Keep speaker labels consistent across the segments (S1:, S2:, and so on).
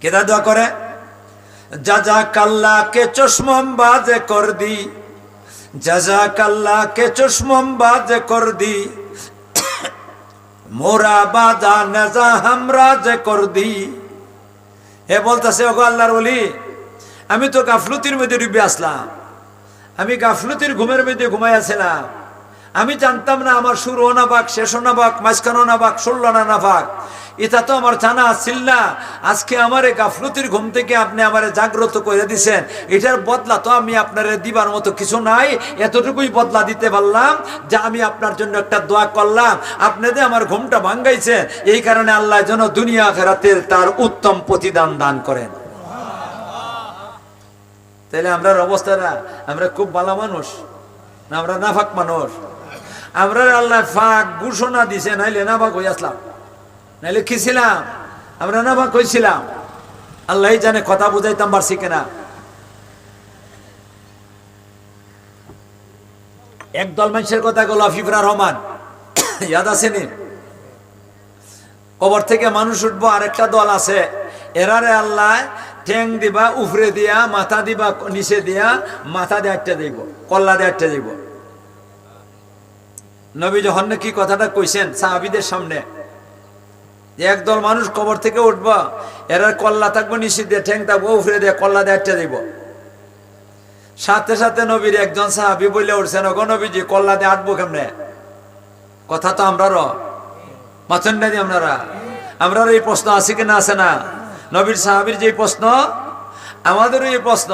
S1: কেদা দোয়া করে? যা যা কাল্লা কে চশমম বাজে কর দি। যা যা কাল্লা কে চশমম বাজে কর দি। মোরা বাজা নেজা হামরা যে কর দি। এ বলতেছে, ওগো আল্লাহর বলি আমি তো গাফলতির মধ্যে ডুবে আসলাম। আমি গাফলতির ঘুমের মধ্যে ঘুমাইয়াছিলাম আমি জানতাম না আমার সুর না বাক শেষ না বাক মাঝখানো না বাক ষোলো না না এটা তো আমার জানা আসছিল না। আজকে আমার এই গাফলতির ঘুম থেকে আপনি আমার জাগ্রত করে দিছেন। এটার বদলা তো আমি আপনার দিবার মতো কিছু নাই। এতটুকুই বদলা দিতে পারলাম যে আমি আপনার জন্য একটা দোয়া করলাম। আপনাদের আমার ঘুমটা ভাঙ্গাইছেন, এই কারণে আল্লাহ যেন দুনিয়া ফেরাতের তার উত্তম প্রতিদান দান করেন। তাহলে আমরা অবস্থাটা আমরা খুব ভালো মানুষ, না আমরা নাফাক মানুষ। আমরা আল্লাহ ফাঁক ঘোষণা দিছে, নাইলে নাফাক হয়ে আসলাম। নাইলে কি ছিলাম? আমরা নাফাক হয়েছিলাম আল্লাহ জানে কথা বুঝাইতাম, পারছি কিনা? একদল মানুষের কথা গেল ফিফরা রহমান, ইয়াদ আসেনি কবর থেকে মানুষ উঠবো, আরেকটা দল আছে। এরারে আল্লাহ ঠ্যাং দিবা, উফরে দিয়া, মাথা দিবা, নিচে দিয়া, মাথা দিয়ে আটটা দিব, কল্লা দিয়ে আটটা দিব। নবী যখন কি কথাটা কইছেন সাহাবিদের সামনে একদল মানুষ কবর থেকে উঠবা, এরা কল্লা থাকব, নিচে দিয়ে থাকব উফরে দিয়ে কল্লা দিয়ে দিব। সাথে সাথে নবীর একজন সাহাবি বলে উঠছেন, ওগো নবীজি, কল্লা দিয়ে আটবো কেমনে? কথা তো আমরারও। মাথন নাই আপনারা আমরা এই প্রশ্ন আছে কি না আছে না? নবীর সাহাবির যে প্রশ্ন, আমাদেরও এই প্রশ্ন।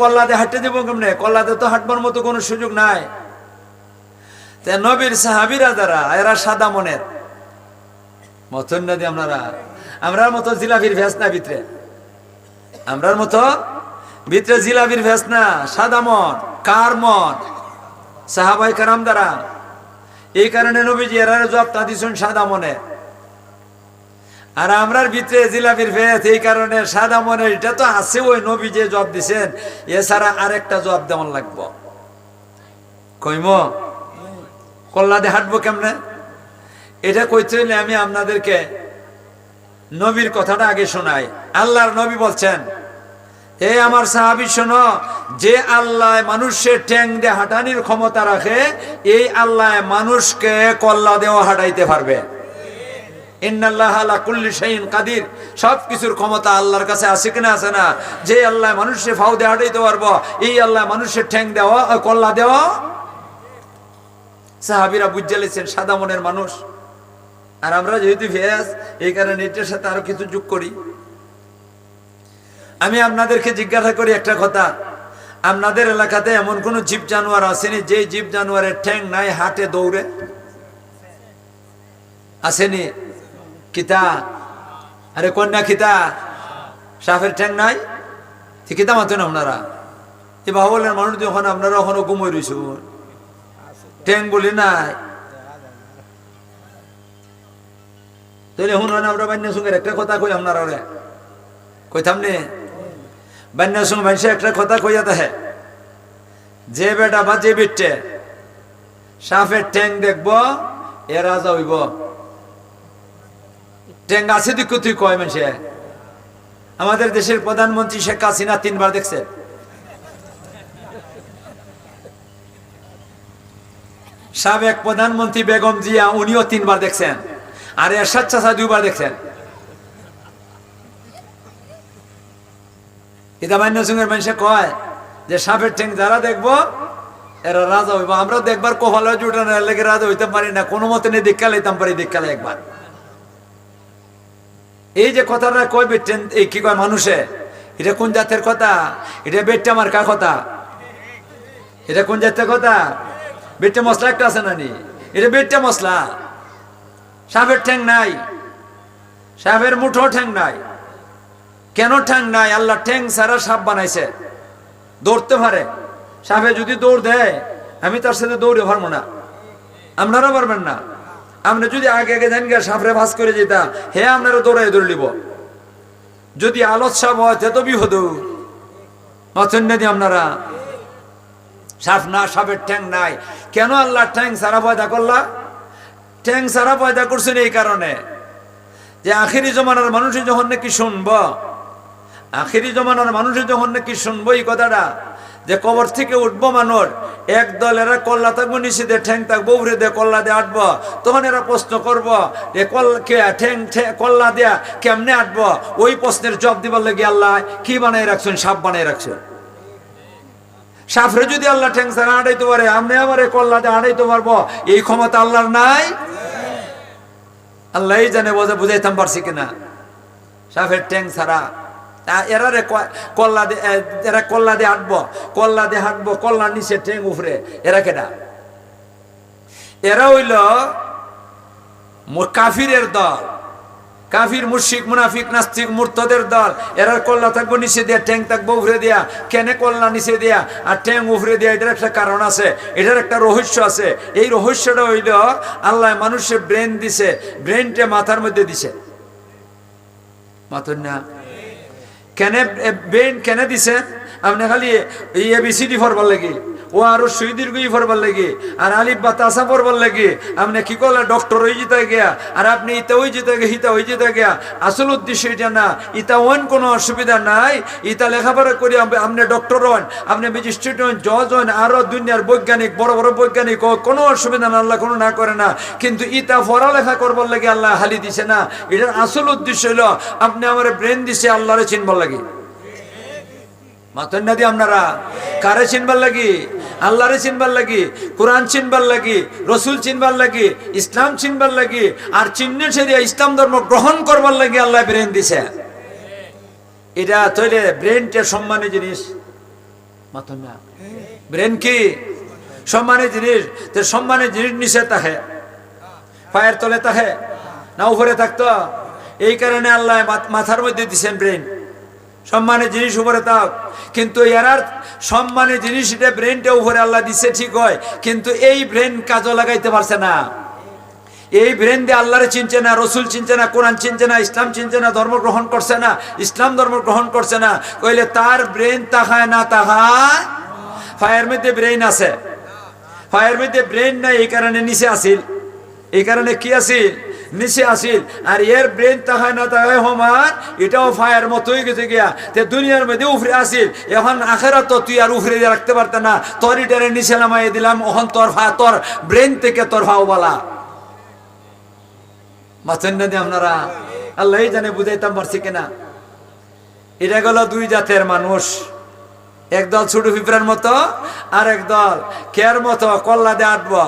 S1: কল্লাতে হাঁটতে দেবো কেমনে? কল্লাতে তো হাঁটবার মতো কোনো সুযোগ নাই। তা নবীর সাহাবিরা যারা, এরা সাদা মনের। মতন নদী আপনারা আমরার মতো জিলাপির ভেস না ভিতরে। আমরার মতো ভিতরে জিলাপির ভেস না, সাদা মন, কার মন। সাহাবাই কারাম দ্বারা এই কারণে নবীজি এরা জব তা দিছেন সাদা মনে আর আমরার ভিতরে জিলাপির ভেদ এই কারণে সাদা মনে এটা তো আছে ওই নবী যে জব দিছেন এছাড়া আরেকটা জবাব দেওয়ান লাগবো। কইম কল্লাদে হাঁটবো কেমনে? এটা কইতে হইলে আমি আপনাদেরকে নবীর কথাটা আগে শোনাই। আল্লাহর নবী বলছেন, এ আমার সাহাবি, শোনো, যে আল্লাহ মানুষের ট্যাং দিয়ে হাঁটানির ক্ষমতা রাখে, এই আল্লাহ মানুষকে কল্লা দেওয়া হাঁটাইতে পারবে। কাদির। সব কিছুর ক্ষমতা আল্লাহর কাছে আছে কিনা, আছে না? যে আল্লাহ মানুষের ফাউ হাঁটাইতে পারব, এই আল্লাহ মানুষের ঠ্যাং দেওয়া কল্লা দেওয়া সাহাবিরা বুঝে লেছেন সাদা মনের মানুষ। আর আমরা যেহেতু ভেয়াস এই কারণে এটার সাথে আরও কিছু যোগ করি। আমি আপনাদেরকে জিজ্ঞাসা করি একটা কথা। আপনাদের এলাকাতে এমন কোন জীব জানোয়ার আসেনি, যে জীব জানোয়ারের ঠ্যাং নাই, হাটে দৌড়ে? আসেনি? কিতা? আরে কন্যা কিতা? সাপের ঠ্যাং নাই? কিতা মাতেন আপনারা? এই বাহুবলের মানুষ যখন আপনারা এখনও ঘুমোই রয়েছ বলি নাই। তাহলে শুনুন আমরা বান্যা সঙ্গে একটা কথা কই আপনারা রে কইতাম নে? বান্যার সঙ্গে মানুষে একটা কথা কইয়া তাহে যে বেটা বা যে বিটে সাপের ঠ্যাং দেখব, এ রাজা হইব। আছে দিক তুই কয় মানুষে? আমাদের দেশের প্রধানমন্ত্রী শেখ হাসিনা তিনবার দেখছে। সাবেক প্রধানমন্ত্রী বেগম জিয়া, উনিও তিনবার দেখছেন। আর এরশাদ চাষা দুইবার দেখছেন। মানুষে কয় যে সাপের ঠেং যারা দেখব, এরা রাজা হইব। আমরা দেখবার জুটানো লেগে রাজা হইতে পারি না। কোনো মতে লইতাম পারি একবার। এই যে কথাটা কয় বেটেন, এই কি কয় মানুষে? এটা কোন জাতের কথা? এটা বেটটা আমার কা কথা? এটা কোন জাতের কথা? বেটটা মশলা একটা আছে না নি এটা বেটটা মশলা। সাপের ঠ্যাং নাই। সাপের মুঠো ঠ্যাং নাই। কেন ঠ্যাং নাই? আল্লাহ ঠ্যাং সারা সাপ বানাইছে। দৌড়তে পারে। সাপে যদি দৌড় দেয়, আমি তার সাথে দৌড়ে পারব না। আপনারা পারবেন না। আমরা যদি আগে আগে জানি সাপরে ভাস করে যেতাম হে আপনারা দৌড়াই দৌড় নিব যদি আলত সাপ হয়, তে বিহদ দি আপনারা। সাপ না, সাপের ঠ্যাং নাই। কেন আল্লাহ ঠ্যাং সারা পয়দা করলা? ঠ্যাং সারা পয়দা করছেন এই কারণে যে আখেরি জমানার মানুষে যখন নাকি শুনব, আখেরি জমানার মানুষে যখন নাকি শুনব এই কথাটা, যে কবর থেকে উঠবো মানুষ, এক দল এরা কল্লা থাকব দিয়ে ঠ্যাং থাকব উড়ে দিয়ে কল্লা দিয়ে আটবো। তখন এরা প্রশ্ন করব যে ঠ্যাং- কল্লা দেয়া কেমনে আটবো? ওই প্রশ্নের জব দিবার লাগে আল্লাহ কি বানাই রাখছেন, সাপ বানাই রাখছেন। সাফরে যদি আল্লাহ ঠ্যাং ছাড়া আড়াইতে পারে আমি আমার কল্লাতে আড়াইতে পারব? এই ক্ষমতা আল্লাহর নাই? আল্লাহ জানে বোঝা বুঝাইতাম পারছি কিনা? সাফের ট্যাং ছাড়া। এরা রে এরা কল্লা দিয়ে নিচে ট্যাং এরা কেডা? এরা হইল কাফিরের দল। কাফির মুশিক মুনাফিক, নাস্তিক, মূর্তদের দল, এরা কল্লা থাকব, নিচে দিয়া ট্যাং থাকব, উফরে দিয়া। কেনে কল্লা নিচে দিয়া? আর ট্যাং উফরে দিয়া, এটার একটা কারণ আছে, এটার একটা রহস্য আছে। এই রহস্যটা হইল, আল্লাহ মানুষের ব্রেন দিছে, ব্রেনটা মাথার মধ্যে দিছে। মাথুর না? কেন ব্রেন কেন দিছে? আপনি খালি এবিসিডি ফরবার লাগি। ও আরও সুই দীর্ঘই ফরবার লাগি, আর আলিফ বা তাসা ফরবার লাগি। আপনি কি করলে ডক্টর হয়ে যেতে গিয়া, আর আপনি ইতা হয়ে যেতে গিয়া, হিতা হয়ে যেতে গিয়া, আসল উদ্দেশ্য এটা না, ইতা ওন কোনো অসুবিধা নাই, ইতা লেখাপড়া করি, আপনি ডক্টর হন, আপনি ম্যাজিস্ট্রেট হন জজ হন, আরও দুনিয়ার বৈজ্ঞানিক, বড় বড় বৈজ্ঞানিক কোনো অসুবিধা না আল্লাহ কোনো না করে না। কিন্তু ইতা পড়ালেখা করবার লাগে আল্লাহ হালি দিছে না। এটার আসল উদ্দেশ্য হলো, আপনি আমার ব্রেন দিছে, আল্লাহরে চিনবার লাগে। মাতন না দি আপনারা, কারে চিনবার লাগি? আল্লাহরে চিনবার লাগি, কোরআন চিনবার লাগি, রসুল চিনবার লাগি, ইসলাম চিনবার লাগি, আর চিহ্ন সেরিয়া ইসলাম ধর্ম গ্রহণ করবার লাগি আল্লাহ ব্রেন দিছে। এটা তৈরি ব্রেনটা সম্মানের জিনিস। না ব্রেন কি? সম্মানের জিনিস। সম্মানের জিনিস নিচে তাহে। পায়ের তলে তাহে। না উপরে থাকতো। এই কারণে আল্লাহ মাথ- মাথার মধ্যে দিছেন ব্রেন। সম্মানের জিনিস উপরে তাও। কিন্তু এরার সম্মানের জিনিস এটা ব্রেনটা উপরে আল্লাহ দিছে ঠিক হয়। কিন্তু এই ব্রেন কাজও লাগাইতে পারছে না। এই ব্রেন দিয়ে আল্লাহরে চিনছে না, রসুল চিনছে না, কোরআন চিনছে না, ইসলাম চিনছে না, ধর্ম গ্রহণ করছে না, ইসলাম ধর্ম গ্রহণ করছে না। কইলে তার ব্রেন তাহায় না তাহায়? ফায়ার মধ্যে ব্রেন আছে। ফায়ার মধ্যে ব্রেন নাই, এই কারণে নিচে আসিল। এই কারণে কি আসিল? নিচে আসিল। আর এর ব্রেন তাহায় না তাহায় হমান এটাও ফায়ার মতোই গেছে গিয়া। তে দুনিয়ার মধ্যে উফরে আসিল। এখন আখেরা তো তুই আর উফরে রাখতে পারত না। তোর ইটারে নিচে নামাই দিলাম ওখন তোর ফা তোর ব্রেন থেকে তোর ফাও বলা। মাছেন না দিয়ে আপনারা? আল্লাহ জানে বুঝাইতাম পারছি কিনা? এটা গেল দুই জাতের মানুষ। একদল ছোট পিঁপড়ার মতো, আর একদল কেয়ার মতো, কল্লা দিয়ে আটবো।